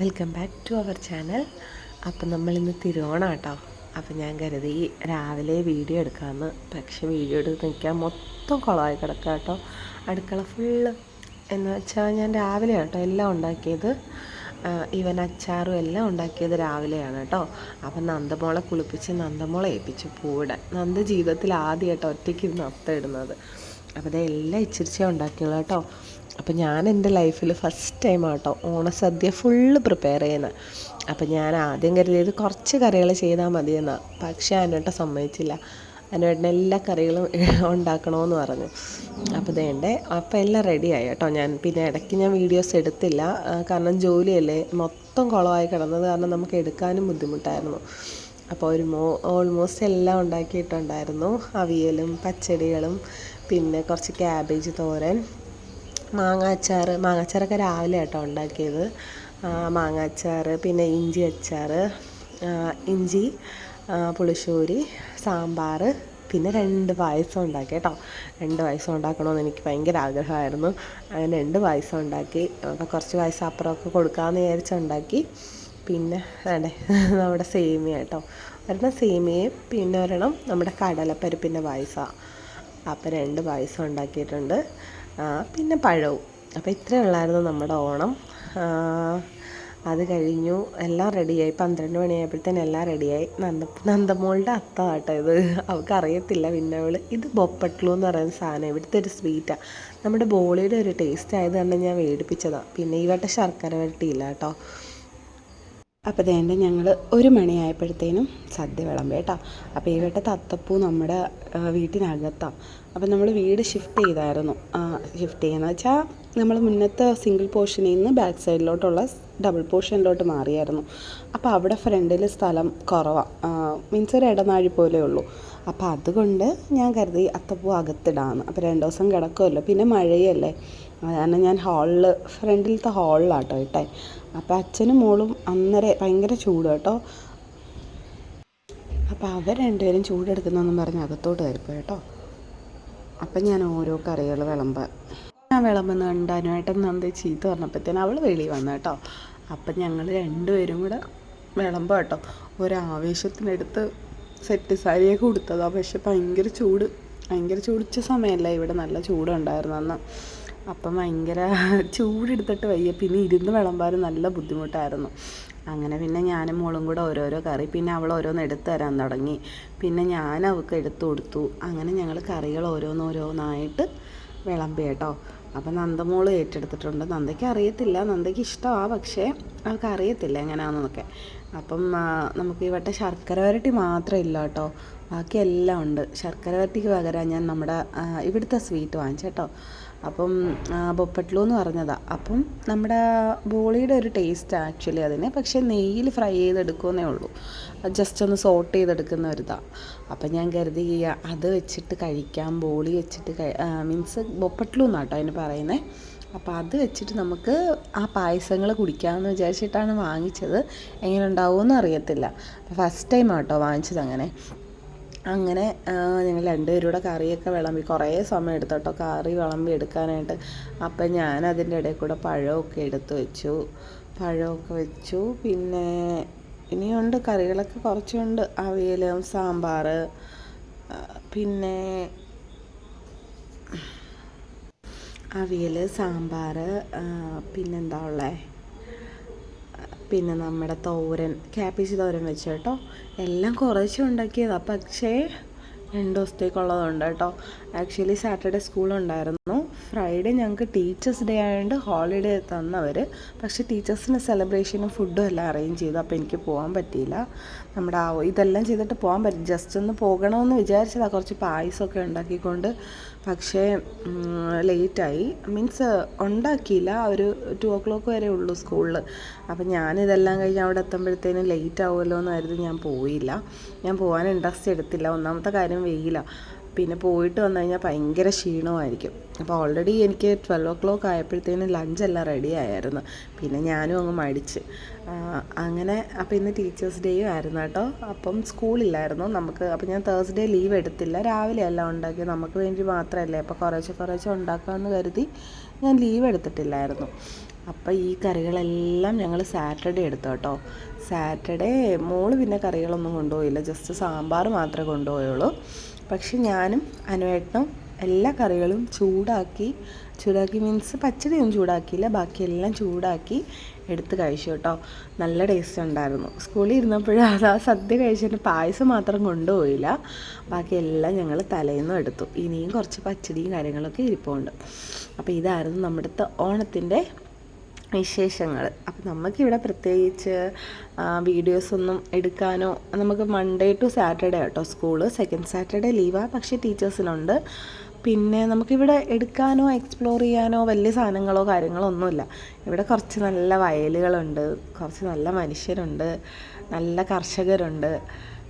Welcome back to our channel അപ്പം നമ്മളിന്ന് തിരുവോണം കേട്ടോ അപ്പം ഞാൻ കരുതി രാവിലെ വീഡിയോ എടുക്കാമെന്ന് പക്ഷേ വീഡിയോ എടുത്ത് നിൽക്കാൻ മൊത്തം കുളമായി കിടക്കുക കേട്ടോ. അടുക്കള ഫുള്ള് എന്ന് വെച്ചാൽ ഞാൻ രാവിലെ കേട്ടോ എല്ലാം ഉണ്ടാക്കിയത്. ഇവൻ അച്ചാറും എല്ലാം ഉണ്ടാക്കിയത് രാവിലെയാണ് കേട്ടോ. അപ്പം നന്ദമോളെ കുളിപ്പിച്ച് നന്ദമോളെ ഏൽപ്പിച്ചു പൂവിടെ നന്ദ ജീവിതത്തിൽ ആദ്യമായിട്ടോ ഒറ്റയ്ക്ക് ഇരുന്ന് അത്തം ഇടുന്നത്. അപ്പോൾ ഇതെല്ലാം ഇച്ചിരിച്ചേ ഉണ്ടാക്കിയുള്ളൂ കേട്ടോ. അപ്പോൾ ഞാൻ എന്റെ ലൈഫിൽ ഫസ്റ്റ് ടൈം ആട്ടോ ഓണസദ്യ ഫുള്ള് പ്രിപ്പയർ ചെയ്യുന്നത് അപ്പോൾ ഞാൻ ആദ്യം കരുതിയത് കുറച്ച് കറികൾ ചെയ്താൽ മതിയെന്നാണ് പക്ഷേ അനുവേട്ട സമ്മതിച്ചില്ല. അനുവേട്ടൻ എല്ലാ കറികളും ഉണ്ടാക്കണമെന്ന് പറഞ്ഞു. അപ്പോൾ ഇതേണ്ടേ അപ്പോൾ എല്ലാം റെഡിയായി കേട്ടോ ഞാൻ. പിന്നെ ഇടയ്ക്ക് ഞാൻ വീഡിയോസ് എടുത്തില്ല. കാരണം ജോലിയല്ലേ. മൊത്തം കുളമായി കിടന്നത് കാരണം നമുക്ക് എടുക്കാനും ബുദ്ധിമുട്ടായിരുന്നു. അപ്പോൾ ഒരു മോ ഓൾമോസ്റ്റ് എല്ലാം ഉണ്ടാക്കിയിട്ടുണ്ടായിരുന്നു. അവിയലും പച്ചടികളും പിന്നെ കുറച്ച് ക്യാബേജ് തോരൻ. മാങ്ങ മാങ്ങാച്ചാറൊക്കെ മാങ്ങ രാവിലെ ആട്ടോ ഉണ്ടാക്കിയത്. മാങ്ങാച്ചാർ പിന്നെ ഇഞ്ചി അച്ചാർ ഇഞ്ചി പുളിശ്ശൂരി സാമ്പാർ പിന്നെ രണ്ട് പായസം ഉണ്ടാക്കി കേട്ടോ. രണ്ട് പായസം ഉണ്ടാക്കണമെന്ന് എനിക്ക് ഭയങ്കര ആഗ്രഹമായിരുന്നു. അങ്ങനെ രണ്ട് പായസം ഉണ്ടാക്കി. അപ്പോൾ കുറച്ച് പായസം അപ്പുറമൊക്കെ കൊടുക്കാമെന്ന് വിചാരിച്ചുണ്ടാക്കി പിന്നെ വേണ്ടേ നമ്മുടെ സേമിയ കേട്ടോ. ഒരെണ്ണം സേമിയയും പിന്നെ ഒരെണ്ണം നമ്മുടെ കടലപ്പരിപ്പിന്റെ പായസമാണ്. അപ്പോൾ രണ്ട് പായസം ഉണ്ടാക്കിയിട്ടുണ്ട്. പിന്നെ പഴവും. അപ്പോൾ ഇത്രയേ ഉള്ളായിരുന്നു നമ്മുടെ ഓണം. അത് കഴിഞ്ഞു. എല്ലാം റെഡിയായി. പന്ത്രണ്ട് മണിയായപ്പോഴത്തേനും എല്ലാം റെഡിയായി. നന്ദ നന്ദമോളുടെ അത്ത കേട്ടോ ഇത്. അവൾക്ക് അറിയത്തില്ല പിന്നെ അവൾ ഇത് ബൊപ്പട്ലു എന്ന് പറയുന്ന സാധനം. ഇവിടുത്തെ ഒരു സ്വീറ്റാണ് നമ്മുടെ ബോളിയുടെ ഒരു ടേസ്റ്റ് ആയത് കാരണം ഞാൻ മേടിപ്പിച്ചതാണ് പിന്നെ ഈ വട്ടം ശർക്കര വരട്ടിയില്ല കേട്ടോ. അപ്പോൾ വേണ്ട ഞങ്ങൾ ഒരു മണിയായപ്പോഴത്തേനും സദ്യ വിളമ്പേട്ടോ അപ്പോൾ ഈ വട്ടത്തെ അത്തപ്പൂ നമ്മുടെ വീട്ടിനകത്താണ് അപ്പോൾ നമ്മൾ വീട് ഷിഫ്റ്റ് ചെയ്തായിരുന്നു. ഷിഫ്റ്റ് ചെയ്യുന്നത് വെച്ചാൽ നമ്മൾ മുന്നത്തെ സിംഗിൾ പോർഷനിൽ നിന്ന് ബാക്ക് സൈഡിലോട്ടുള്ള ഡബിൾ പോർഷനിലോട്ട് മാറിയായിരുന്നു. അപ്പോൾ അവിടെ ഫ്രണ്ടിൽ സ്ഥലം കുറവാണ് മീൻസ് ഒരു ഇടനാഴി പോലെ ഉള്ളൂ. അപ്പോൾ അതുകൊണ്ട് ഞാൻ കരുതി അത്തപ്പൂ അകത്തിടാന്ന്. അപ്പോൾ രണ്ട് ദിവസം കിടക്കുമല്ലോ പിന്നെ മഴയല്ലേ. കാരണം ഞാൻ ഹാളിൽ ഫ്രണ്ടിലത്തെ ഹാളിലാട്ടോ ഇട്ടേ. അപ്പോൾ അച്ഛനും മോളും അന്നേരം ഭയങ്കര ചൂട് കേട്ടോ. അപ്പോൾ അവർ രണ്ടുപേരും ചൂടെടുക്കുന്നതെന്നും പറഞ്ഞ് അകത്തോട്ട് കയറിപ്പോയി കേട്ടോ. അപ്പം ഞാൻ ഓരോ കറികൾ വിളമ്പ. ഞാൻ വിളമ്പുന്ന കണ്ട് അനുവേട്ടൻ നന്ദി ചീത്ത പറഞ്ഞപ്പോഴത്തേന് അവൾ വെളിയിൽ വന്നു കേട്ടോ. അപ്പം ഞങ്ങൾ രണ്ടുപേരും കൂടെ വിളമ്പ കേട്ടോ. ഒരാവേശത്തിനെടുത്ത് സെറ്റ് സാരിയൊക്കെ കൊടുത്തതാണ് പക്ഷെ ഭയങ്കര ചൂട്. ഭയങ്കര ചൂടിച്ച സമയമല്ല. ഇവിടെ നല്ല ചൂടുണ്ടായിരുന്നു അന്ന്. അപ്പം ഭയങ്കര ചൂടെടുത്തിട്ട് വയ്യ. പിന്നെ ഇരുന്ന് വിളമ്പാൻ നല്ല ബുദ്ധിമുട്ടായിരുന്നു. അങ്ങനെ പിന്നെ ഞാനും മോളും കൂടെ ഓരോരോ കറി പിന്നെ അവൾ ഓരോന്ന് എടുത്തു തരാൻ തുടങ്ങി. പിന്നെ ഞാൻ അവൾക്ക് എടുത്തു കൊടുത്തു. അങ്ങനെ ഞങ്ങൾ കറികൾ ഓരോന്നോരോന്നായിട്ട് വിളമ്പി കേട്ടോ. അപ്പം നന്ദമോൾ ഏറ്റെടുത്തിട്ടുണ്ട്. നന്ദയ്ക്ക് അറിയത്തില്ല. നന്ദയ്ക്ക് ഇഷ്ടമാണ് പക്ഷേ അവൾക്ക് അറിയത്തില്ല എങ്ങനെയാണെന്നൊക്കെ അപ്പം നമുക്ക് ഈ വട്ടം ശർക്കര വരട്ടി മാത്രമേ ഇല്ല കേട്ടോ. ബാക്കി എല്ലാം ഉണ്ട്. ശർക്കര വരട്ടിക്ക് പകരം ഞാൻ നമ്മുടെ ഇവിടുത്തെ സ്വീറ്റ് വാങ്ങിച്ചേട്ടോ അപ്പം ബൊപ്പട്ലു എന്ന് പറഞ്ഞതാണ് അപ്പം നമ്മുടെ ബോളിയുടെ ഒരു ടേസ്റ്റ് ആക്ച്വലി അതിന്. പക്ഷേ നെയ്യിൽ ഫ്രൈ ചെയ്തെടുക്കുമെന്നേ ഉള്ളൂ. ജസ്റ്റ് ഒന്ന് സോട്ട് ചെയ്തെടുക്കുന്ന ഒരിതാണ് അപ്പം ഞാൻ കരുതി അത് വെച്ചിട്ട് കഴിക്കാം ബോളി വെച്ചിട്ട് മീൻസ് ബൊപ്പട്ലു എന്നാട്ടോ അതിന് പറയുന്നത് അപ്പോൾ അത് വെച്ചിട്ട് നമുക്ക് ആ പായസങ്ങൾ കുടിക്കാമെന്ന് വിചാരിച്ചിട്ടാണ് വാങ്ങിച്ചത്. എങ്ങനെ ഉണ്ടാവുമെന്ന് അറിയത്തില്ല. ഫസ്റ്റ് ടൈം ആട്ടോ വാങ്ങിച്ചത് അങ്ങനെ. അങ്ങനെ ഞങ്ങൾ രണ്ടുപേരും കൂടെ കറിയൊക്കെ വിളമ്പി കുറേ സമയം എടുത്തു കേട്ടോ കറി വിളമ്പി എടുക്കാനായിട്ട്. അപ്പം ഞാൻ അതിന്റെ ഇടയിൽ കൂടെ പഴമൊക്കെ എടുത്ത് വെച്ചു. പഴമൊക്കെ വെച്ചു. പിന്നെ ഇനിയുണ്ട് കറികളൊക്കെ കുറച്ചുണ്ട്. അവിയലും സാമ്പാർ പിന്നെ അവിയൽ സാമ്പാർ പിന്നെന്താ ഉള്ളത് പിന്നെ നമ്മുടെ തോരൻ ക്യാബേജ് തോരൻ വെച്ച് കേട്ടോ. എല്ലാം കുറച്ച് ഉണ്ടാക്കിയതാണ് പക്ഷേ രണ്ട് ദിവസത്തേക്കുള്ളതുണ്ട് കേട്ടോ. ആക്ച്വലി സാറ്റർഡേ സ്കൂളുണ്ടായിരുന്നു ഫ്രൈഡേ ഞങ്ങൾക്ക് ടീച്ചേഴ്സ് ഡേ ആയതുകൊണ്ട് ഹോളിഡേ തന്നവർ പക്ഷേ ടീച്ചേഴ്സിന് സെലിബ്രേഷനും ഫുഡും എല്ലാം അറേഞ്ച് ചെയ്തു. അപ്പോൾ എനിക്ക് പോകാൻ പറ്റിയില്ല. നമ്മുടെ ആ ഇതെല്ലാം ചെയ്തിട്ട് പോകാൻ പറ്റും. ജസ്റ്റ് ഒന്ന് പോകണമെന്ന് വിചാരിച്ചതാണ് കുറച്ച് പായസമൊക്കെ ഉണ്ടാക്കിക്കൊണ്ട്. പക്ഷേ ലേറ്റായി മീൻസ് ഉണ്ടാക്കിയില്ല. ഒരു ടു ഓ ക്ലോക്ക് വരെ ഉള്ളൂ സ്കൂളിൽ അപ്പം ഞാനിതെല്ലാം കഴിഞ്ഞ് അവിടെ എത്തുമ്പോഴത്തേനും ലേറ്റ് ആവുമല്ലോ എന്ന് കരുതി ഞാൻ പോയില്ല. ഞാൻ പോകാൻ ഇൻട്രസ്റ്റ് എടുത്തില്ല. ഒന്നാമത്തെ കാര്യം വെയിലാണ് പിന്നെ പോയിട്ട് വന്നു കഴിഞ്ഞാൽ ഭയങ്കര ക്ഷീണമായിരിക്കും. അപ്പോൾ ഓൾറെഡി എനിക്ക് ട്വൽവ് ഓ ക്ലോക്ക് ആയപ്പോഴത്തേനും ലഞ്ചെല്ലാം റെഡി ആയിരുന്നു. പിന്നെ ഞാനും അങ്ങ് മടിച്ച്. അങ്ങനെ അപ്പോൾ ഇന്ന് ടീച്ചേഴ്സ് ഡേയും ആയിരുന്നു കേട്ടോ. അപ്പം സ്കൂളില്ലായിരുന്നു നമുക്ക് അപ്പോൾ ഞാൻ തേഴ്സ്ഡേ ലീവ് എടുത്തില്ല. രാവിലെ എല്ലാം ഉണ്ടാക്കി നമുക്ക് വേണ്ടി മാത്രമല്ലേ. അപ്പോൾ കുറേശ്ശെ കുറേശ്ശെ ഉണ്ടാക്കാമെന്ന് കരുതി ഞാൻ ലീവ് എടുത്തിട്ടില്ലായിരുന്നു. അപ്പോൾ ഈ കറികളെല്ലാം ഞങ്ങൾ സാറ്റർഡേ എടുത്തു കേട്ടോ. സാറ്റർഡേ മോൾ പിന്നെ കറികളൊന്നും കൊണ്ടുപോയില്ല. ജസ്റ്റ് സാമ്പാർ മാത്രമേ കൊണ്ടുപോയുള്ളൂ. പക്ഷെ ഞാനും അനുവേട്ടനും എല്ലാ കറികളും ചൂടാക്കി ചൂടാക്കി മീൻസ് പച്ചടിയൊന്നും ചൂടാക്കിയില്ല ബാക്കിയെല്ലാം ചൂടാക്കി എടുത്ത് കഴിച്ചു കേട്ടോ. നല്ല ടേസ്റ്റ് ഉണ്ടായിരുന്നു. സ്കൂളിൽ ഇരുന്നപ്പോഴും അത് ആ സദ്യ കഴിച്ചിട്ട് പായസം മാത്രം കൊണ്ടുപോയില്ല. ബാക്കിയെല്ലാം ഞങ്ങൾ തലേന്നും എടുത്തു. ഇനിയും കുറച്ച് പച്ചടിയും കാര്യങ്ങളൊക്കെ ഇരിപ്പുണ്ട്. അപ്പോൾ ഇതായിരുന്നു നമ്മുടെ ഓണത്തിന്റെ വിശേഷങ്ങൾ അപ്പം നമുക്കിവിടെ പ്രത്യേകിച്ച് വീഡിയോസൊന്നും എടുക്കാനോ നമുക്ക് മൺഡേ ടു സാറ്റർഡേ കേട്ടോ സ്കൂൾ. സെക്കൻഡ് സാറ്റർഡേ ലീവാണ് പക്ഷേ ടീച്ചേഴ്സിനുണ്ട്. പിന്നെ നമുക്കിവിടെ എടുക്കാനോ എക്സ്പ്ലോർ ചെയ്യാനോ വലിയ സാധനങ്ങളോ കാര്യങ്ങളോ ഒന്നുമില്ല ഇവിടെ കുറച്ച് നല്ല വയലുകളുണ്ട് കുറച്ച് നല്ല മനുഷ്യരുണ്ട് നല്ല കർഷകരുണ്ട്.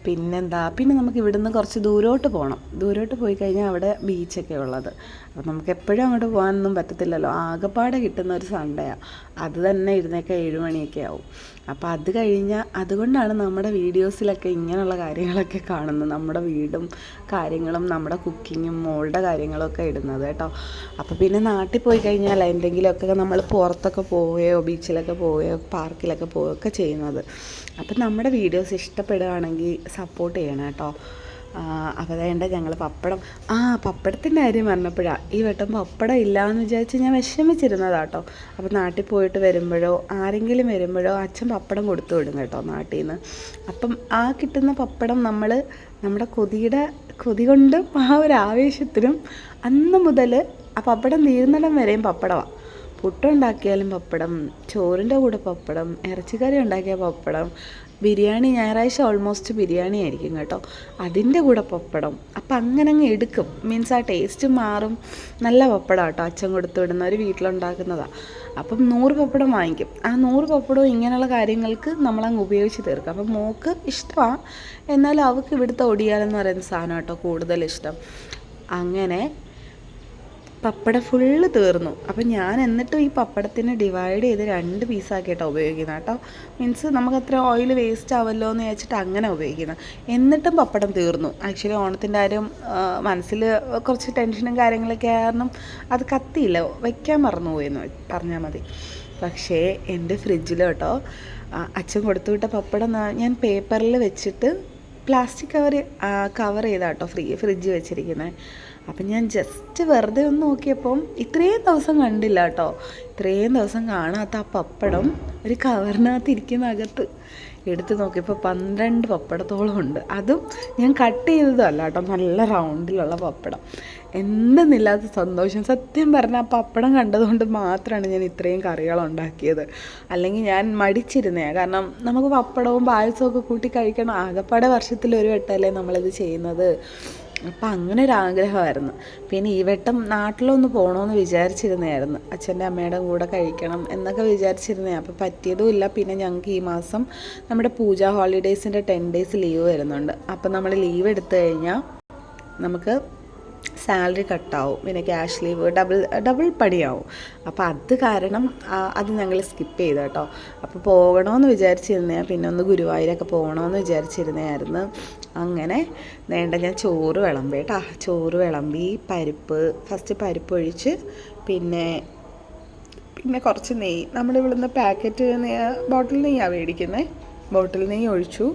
പിന്നെന്താ? പിന്നെ നമുക്ക് ഇവിടുന്ന് കുറച്ച് ദൂരോട്ട് പോകണം ദൂരോട്ട് പോയി കഴിഞ്ഞാൽ അവിടെ ബീച്ചൊക്കെ ഉള്ളത്. അപ്പം നമുക്ക് എപ്പോഴും അങ്ങോട്ട് പോകാനൊന്നും പറ്റത്തില്ലല്ലോ. ആകെപ്പാടെ കിട്ടുന്ന ഒരു സൺഡേയാണ് അത് തന്നെ ഇരുന്നേക്കാം ഏഴ് മണിയൊക്കെ ആവും. അപ്പോൾ അത് കഴിഞ്ഞാൽ അതുകൊണ്ടാണ് നമ്മുടെ വീഡിയോസിലൊക്കെ ഇങ്ങനെയുള്ള കാര്യങ്ങളൊക്കെ കാണുന്നത്. നമ്മുടെ വീടും കാര്യങ്ങളും നമ്മുടെ കുക്കിങ്ങും മോളുടെ കാര്യങ്ങളൊക്കെ ഇടുന്നത് കേട്ടോ. അപ്പോൾ പിന്നെ നാട്ടിൽ പോയി കഴിഞ്ഞാൽ എന്തെങ്കിലുമൊക്കെ നമ്മൾ പുറത്തൊക്കെ പോവുകയോ ബീച്ചിലൊക്കെ പോവുകയോ പാർക്കിലൊക്കെ പോവുകയൊക്കെ ചെയ്യുന്നത്. അപ്പം നമ്മുടെ വീഡിയോസ് ഇഷ്ടപ്പെടുകയാണെങ്കിൽ സപ്പോർട്ട് ചെയ്യണം കേട്ടോ. അപ്പോൾ അതേണ്ട ഞങ്ങൾ പപ്പടം. ആ പപ്പടത്തിന്റെ കാര്യം പറഞ്ഞപ്പോഴാണ് ഈ വട്ടം പപ്പടം ഇല്ല എന്ന് വിചാരിച്ച് ഞാൻ വിഷമിച്ചിരുന്നതാട്ടോ. അപ്പോൾ നാട്ടിൽ പോയിട്ട് വരുമ്പോഴോ ആരെങ്കിലും വരുമ്പോഴോ അച്ഛൻ പപ്പടം കൊടുത്തു വിടും കേട്ടോ നാട്ടിൽ നിന്ന് അപ്പം ആ കിട്ടുന്ന പപ്പടം നമ്മൾ നമ്മുടെ കൊതിയുടെ കൊതി കൊണ്ടും ആ ഒരു ആവേശത്തിനും അന്ന് മുതൽ ആ പപ്പടം തീരുന്നിടം വരെയും പപ്പടമാണ് പുട്ടുണ്ടാക്കിയാലും പപ്പടം ചോറിന്റെ കൂടെ പപ്പടം ഇറച്ചിക്കറി ഉണ്ടാക്കിയ പപ്പടം ബിരിയാണി ഞായറാഴ്ച ഓൾമോസ്റ്റ് ബിരിയാണി ആയിരിക്കും കേട്ടോ. അതിന്റെ കൂടെ പപ്പടം. അപ്പം അങ്ങനെ അങ്ങ് എടുക്കും. മീൻസ് ആ ടേസ്റ്റ് മാറും. നല്ല പപ്പടം കേട്ടോ. അച്ഛൻ കൊടുത്തു വിടുന്നവർ വീട്ടിലുണ്ടാക്കുന്നതാണ് അപ്പം നൂറ് പപ്പടം വാങ്ങിക്കും. ആ നൂറ് പപ്പടവും ഇങ്ങനെയുള്ള കാര്യങ്ങൾക്ക് നമ്മളങ്ങ് ഉപയോഗിച്ച് തീർക്കും. അപ്പം മോക്ക് ഇഷ്ടമാണ് എന്നാലും അവൾക്ക് ഇവിടുത്തെ ഒടിയാലെന്ന് പറയുന്ന സാധനം കേട്ടോ കൂടുതൽ ഇഷ്ടം. അങ്ങനെ പപ്പടം ഫുള്ള് തീർന്നു. അപ്പം ഞാൻ എന്നിട്ടും ഈ പപ്പടത്തിന് ഡിവൈഡ് ചെയ്ത് രണ്ട് പീസാക്കിയിട്ടാണ് ഉപയോഗിക്കുന്നത് കേട്ടോ. മീൻസ് നമുക്ക് അത്ര ഓയിൽ വേസ്റ്റ് ആവല്ലോ എന്ന് വെച്ചിട്ട് അങ്ങനെ ഉപയോഗിക്കുന്നത് എന്നിട്ടും പപ്പടം തീർന്നു. ആക്ച്വലി ഓണത്തിന്റെ ആരും മനസ്സിൽ കുറച്ച് ടെൻഷനും കാര്യങ്ങളൊക്കെ കാരണം അത് കത്തിയില്ല. വയ്ക്കാൻ മറന്നുപോയെന്ന് പറഞ്ഞാൽ മതി. പക്ഷേ എന്റെ ഫ്രിഡ്ജിൽ കേട്ടോ അച്ഛൻ കൊടുത്തു വിട്ട പപ്പടം ഞാൻ പേപ്പറിൽ വെച്ചിട്ട് പ്ലാസ്റ്റിക് കവർ കവർ ചെയ്താട്ടോ ഫ്രീ ഫ്രിഡ്ജ് വെച്ചിരിക്കുന്നത് അപ്പം ഞാൻ ജസ്റ്റ് വെറുതെ ഒന്ന് നോക്കിയപ്പം ഇത്രയും ദിവസം കണ്ടില്ല കേട്ടോ. ഇത്രയും ദിവസം കാണാത്ത ആ പപ്പടം ഒരു കവറിനകത്ത് ഇരിക്കുന്ന അകത്ത് എടുത്ത് നോക്കിയപ്പോൾ പന്ത്രണ്ട് പപ്പടത്തോളം ഉണ്ട്. അതും ഞാൻ കട്ട് ചെയ്തതല്ല കേട്ടോ നല്ല റൗണ്ടിലുള്ള പപ്പടം. എന്തെന്നില്ലാത്ത സന്തോഷം. സത്യം പറഞ്ഞാൽ ആ പപ്പടം കണ്ടതുകൊണ്ട് മാത്രമാണ് ഞാൻ ഇത്രയും കറികൾ ഉണ്ടാക്കിയത്. അല്ലെങ്കിൽ ഞാൻ മടിച്ചിരുന്നേ കാരണം നമുക്ക് പപ്പടവും പായസവും ഒക്കെ കൂട്ടി കഴിക്കണം. ആകപ്പാടെ വർഷത്തിൽ ഒരു വട്ടമല്ലേ നമ്മളിത് ചെയ്യുന്നത്. അപ്പം അങ്ങനെ ഒരു ആഗ്രഹമായിരുന്നു. പിന്നെ ഈ വട്ടം നാട്ടിലൊന്ന് പോകണമെന്ന് വിചാരിച്ചിരുന്നതായിരുന്നു. അച്ഛന്റെ അമ്മയുടെ കൂടെ കഴിക്കണം എന്നൊക്കെ വിചാരിച്ചിരുന്നേ. അപ്പോൾ പറ്റിയതും ഇല്ല. പിന്നെ ഞങ്ങൾക്ക് ഈ മാസം നമ്മുടെ പൂജ ഹോളിഡേയ്സിന്റെ ടെൻ ഡേയ്സ് ലീവ് വരുന്നുണ്ട്. അപ്പം നമ്മൾ ലീവ് എടുത്തു കഴിഞ്ഞാൽ നമുക്ക് സാലറി കട്ടാവും പിന്നെ ക്യാഷ് ലീവ് ഡബിൾ ഡബിൾ പണിയാവും അപ്പോൾ അത് കാരണം അത് ഞങ്ങൾ സ്കിപ്പ് ചെയ്തു കേട്ടോ. അപ്പോൾ പോകണമെന്ന് വിചാരിച്ചിരുന്നേ പിന്നെ ഒന്ന് ഗുരുവായൂരൊക്കെ പോകണമെന്ന് വിചാരിച്ചിരുന്നായിരുന്നു അങ്ങനെ വേണ്ട ഞാൻ ചോറ് വിളമ്പി കേട്ടോ. ചോറ് വിളമ്പി പരിപ്പ് ഫസ്റ്റ് പരിപ്പ് ഒഴിച്ച് പിന്നെ പിന്നെ കുറച്ച് നെയ്യ്. നമ്മളിവിടുന്ന് പാക്കറ്റ് നെയ്യ് ബോട്ടിൽ നെയ്യാണ് മേടിക്കുന്നത് ബോട്ടിൽ നെയ്യ് ഒഴിച്ചു.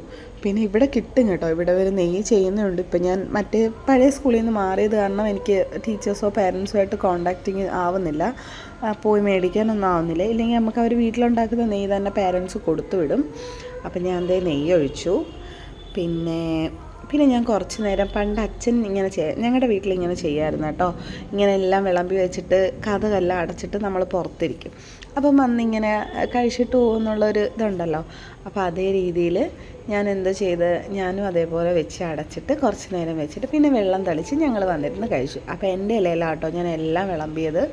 പിന്നെ ഇവിടെ കിട്ടും കേട്ടോ. ഇവിടെ ഒരു നെയ്യ് ചെയ്യുന്നുണ്ട്. ഇപ്പം ഞാൻ മറ്റേ പഴയ സ്കൂളിൽ നിന്ന് മാറിയത് കാരണം എനിക്ക് ടീച്ചേഴ്സോ പാരൻസോ ആയിട്ട് കോണ്ടാക്റ്റിങ് ആവുന്നില്ല. പോയി മേടിക്കാനൊന്നും ആവുന്നില്ല. ഇല്ലെങ്കിൽ നമുക്ക് അവർ വീട്ടിലുണ്ടാക്കുന്ന നെയ്യ് തന്നെ പാരൻസ് കൊടുത്തു വിടും. അപ്പം ഞാൻ അതേ നെയ്യ് ഒഴിച്ചു. പിന്നെ പിന്നെ ഞാൻ കുറച്ച് നേരം പണ്ട് അച്ഛൻ ഇങ്ങനെ ചെയ്യ ഞങ്ങളുടെ വീട്ടിൽ ഇങ്ങനെ ചെയ്യായിരുന്നു കേട്ടോ. ഇങ്ങനെ എല്ലാം വിളമ്പി വെച്ചിട്ട് കഥകെല്ലാം അടച്ചിട്ട് നമ്മൾ പുറത്തിരിക്കും. അപ്പം വന്നിങ്ങനെ കഴിച്ചിട്ട് പോകുന്നുള്ളൊരു ഇതുണ്ടല്ലോ. അപ്പോൾ അതേ രീതിയിൽ ഞാൻ എന്ത് ചെയ്ത് ഞാനും അതേപോലെ വെച്ച് അടച്ചിട്ട് കുറച്ച് നേരം വെച്ചിട്ട് പിന്നെ വെള്ളം തളിച്ച് ഞങ്ങൾ വന്നിരുന്ന് കഴിച്ചു. അപ്പോൾ എന്റെ ഇലയിലാട്ടോ ഞാൻ എല്ലാം വിളമ്പിയത്.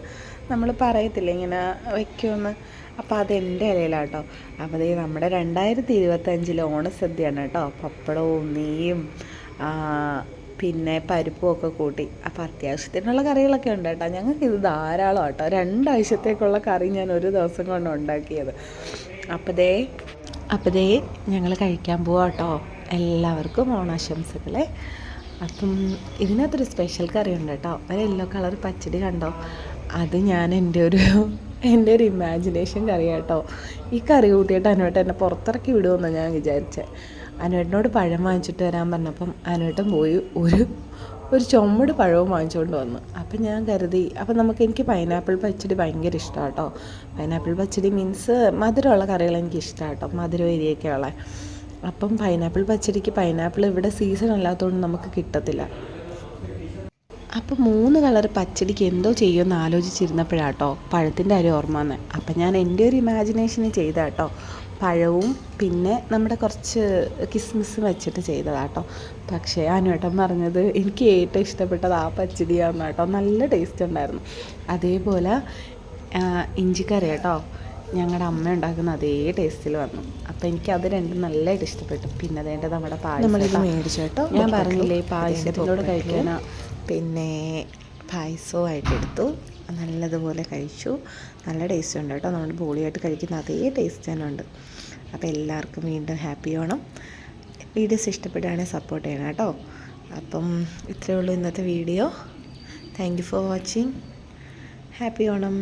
നമ്മൾ പറയത്തില്ല ഇങ്ങനെ വയ്ക്കുമെന്ന്? അപ്പോൾ അതെന്റെ ഇലയിലാട്ടോ. അപ്പോൾ അതേ നമ്മുടെ രണ്ടായിരത്തി ഇരുപത്തഞ്ചിലെ ഓണസദ്യയാണ് കേട്ടോ. പപ്പടവും നെയ്യും പിന്നെ പരിപ്പും ഒക്കെ കൂട്ടി. അപ്പോൾ അത്യാവശ്യത്തിനുള്ള കറികളൊക്കെ ഉണ്ട് കേട്ടോ. ഞങ്ങൾക്ക് ഇത് ധാരാളം കേട്ടോ രണ്ടാഴ്ചത്തേക്കുള്ള കറി ഞാൻ ഒരു ദിവസം കൊണ്ട് ഉണ്ടാക്കിയത്. അപ്പോൾ ദേ അപ്പോൾ ദേ ഞങ്ങൾ കഴിക്കാൻ പോവാം കേട്ടോ. എല്ലാവർക്കും ഓണാശംസകളെ. അപ്പം ഇതിനകത്തൊരു സ്പെഷ്യൽ കറി ഉണ്ട് കേട്ടോ. ഒരു യെല്ലോ കളർ പച്ചടി കണ്ടോ? അത് ഞാൻ എന്റെ ഒരു എന്റെ ഒരു ഇമാജിനേഷൻ കറി കേട്ടോ. ഈ കറി കൂട്ടിയിട്ട് അനുവേട്ടൻ എന്നെ പുറത്തിറക്കി വിടുമെന്നാണ് ഞാൻ വിചാരിച്ചത് അനുവേട്ടനോട് പഴം വാങ്ങിച്ചിട്ട് വരാൻ പറഞ്ഞപ്പം അനുവേട്ടൻ പോയി ഒരു ഒരു ചുമട് പഴവും വാങ്ങിച്ചുകൊണ്ട് വന്നു. അപ്പം ഞാൻ കരുതി അപ്പം നമുക്ക് എനിക്ക് പൈനാപ്പിൾ പച്ചടി ഭയങ്കര ഇഷ്ടമാണ് കേട്ടോ. പൈനാപ്പിൾ പച്ചടി മീൻസ് മധുരമുള്ള കറികൾ എനിക്ക് ഇഷ്ടമാണ് കേട്ടോ മധുരം ഏരിയൊക്കെയുള്ള അപ്പം പൈനാപ്പിൾ പച്ചടിക്ക് പൈനാപ്പിൾ ഇവിടെ സീസൺ അല്ലാത്തതുകൊണ്ട് നമുക്ക് കിട്ടത്തില്ല. അപ്പം മൂന്ന് കളർ പച്ചടിക്ക് എന്തോ ചെയ്യുമെന്ന് ആലോചിച്ചിരുന്നപ്പോഴാട്ടോ പഴത്തിന്റെ കാര്യം ഓർമ്മ വന്നത് അപ്പം ഞാൻ എന്റെ ഒരു ഇമാജിനേഷന് ചെയ്ത കേട്ടോ പഴവും പിന്നെ നമ്മുടെ കുറച്ച് കിസ്മിസ് വെച്ചിട്ട് ചെയ്തതാട്ടോ. പക്ഷേ അനുവേട്ടൻ പറഞ്ഞത് എനിക്ക് ഏറ്റവും ഇഷ്ടപ്പെട്ടത് ആ പച്ചടിയാണ് കേട്ടോ. നല്ല ടേസ്റ്റ് ഉണ്ടായിരുന്നു. അതേപോലെ ഇഞ്ചിക്കറി കേട്ടോ. ഞങ്ങളുടെ അമ്മ ഉണ്ടാക്കുന്ന അതേ ടേസ്റ്റിൽ വന്നു. അപ്പോൾ എനിക്ക് അത് രണ്ടും നല്ലതായിട്ട് ഇഷ്ടപ്പെട്ടു. പിന്നെ അതേണ്ടത് നമ്മുടെ പായസം കേട്ടോ. മേടിച്ചു കേട്ടോ. ഞാൻ. പറഞ്ഞില്ലേ പായസത്തിനോട് ബൊപ്പക്ലു. പിന്നെ പായസവുമായിട്ട് എടുത്തു നല്ലതുപോലെ കഴിച്ചു. നല്ല ടേസ്റ്റ് ഉണ്ട് കേട്ടോ. നമ്മൾ ബോളിയായിട്ട് കഴിക്കുന്ന അതേ ടേസ്റ്റ് തന്നെ ഉണ്ട് അപ്പോൾ എല്ലാവർക്കും വീണ്ടും ഹാപ്പി ഓണം വീഡിയോസ് ഇഷ്ടപ്പെടുകയാണെങ്കിൽ സപ്പോർട്ട് ചെയ്യണം കേട്ടോ. അപ്പം ഇത്രയേ ഉള്ളൂ ഇന്നത്തെ video. Thank you for watching happy Onam.